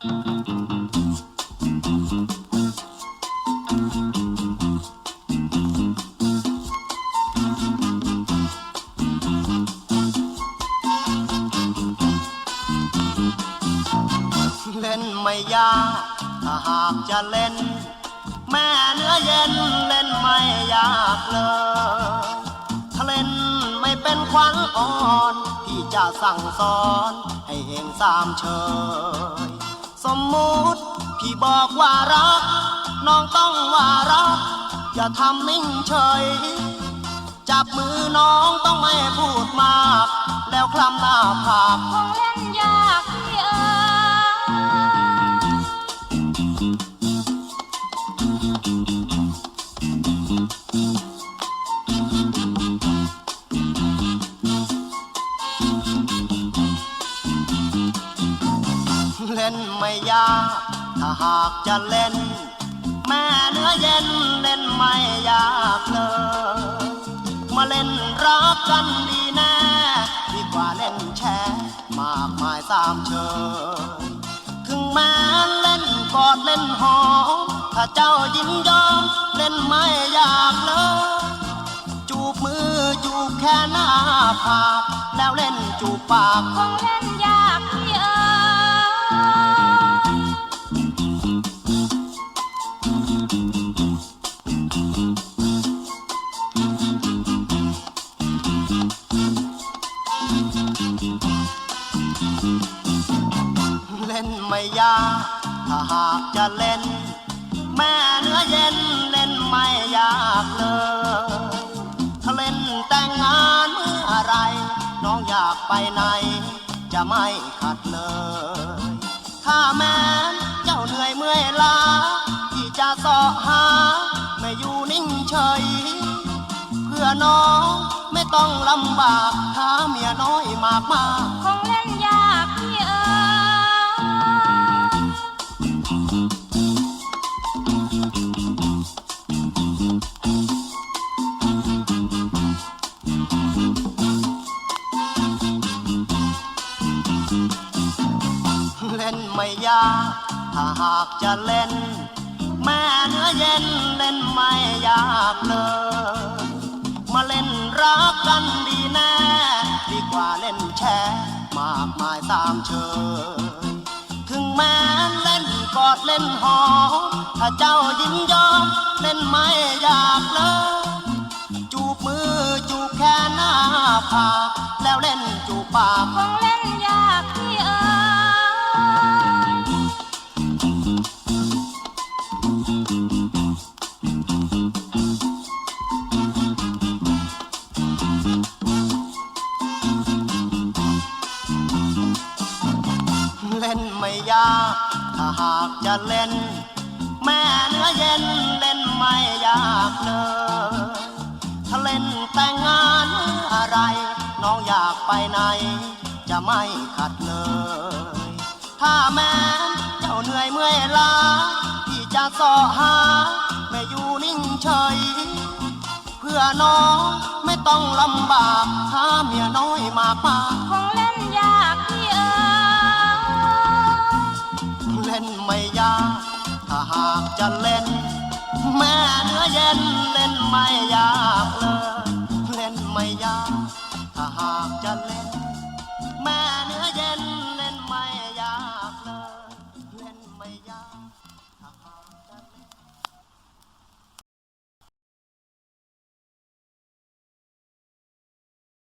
เล่นไม่ยากถ้าหากจะเล่น แม่เนื้อเย็นเล่นไม่ยากเลยถ้าเล่นไม่เป็นขวัญอ่อนพี่จะสั่งสอน ให้เองสามเชย มมติพี่บอกว่ารัก น้องต้องว่ารัก อย่าทำนิ่งเฉย จับมือน้องต้องไม่พูดมาก แล้วคลำหน้าผากคงเล่นยาก ไม่ยาก ถ้าหากจะเล่น แม่เนื้อเย็นเล่นไม่ยากเลย มาเล่นรักกันดีแน่ดีกว่าเล่นแชร์มากมายสามเชยถึงแม้เล่นกอดเล่นหอมถ้าเจ้ายินยอมเล่นไม่ยากเลยจูบมือจูบแค่หน้าผากแล้วเล่นจูบปากคงเล่นยาก เล่นไม่ยากถ้าหากจะเล่น แม่เนื้อเย็นเล่นไม่ยากเลยถ้าเล่นแต่งงานเมื่อไร น้องอยากไปไหน จะไม่ขัดเลย ถ้าแม้นเจ้าเหนื่อยเมื่อยล้าที่จะสาะหา ไม่อยู่นิ่งเฉย น้องไม่ต้องลำบากหาเมียน้อยมากมากคงเล่นยากพี่เอ๋ยเล่นไม่ยากถ้าหากจะเล่น แม่เนื้อเย็นเล่นไม่ยากเลย เล่นหอ ถ้าเจ้ายินยอมเล่นไม่ยากเลยจูบมือจูบแค่หน้าผาก ถ้าหากจะเล่น แม่เนื้อเย็นเล่นไม่ยากเลยถ้าเล่นแต่งงานอะไร น้องอยากไปไหน จะไม่ขัดเลย ถ้าแม้เจ้าเหนื่อยเมื่อยล้าที่จะสอหาไม่อยู่นิ่งเฉย เพื่อน้องไม่ต้องลำบากหาเมียน้อยมากมากคงเล่นยา จะเล่น แม่เนื้อเย็นเล่นไม่ยา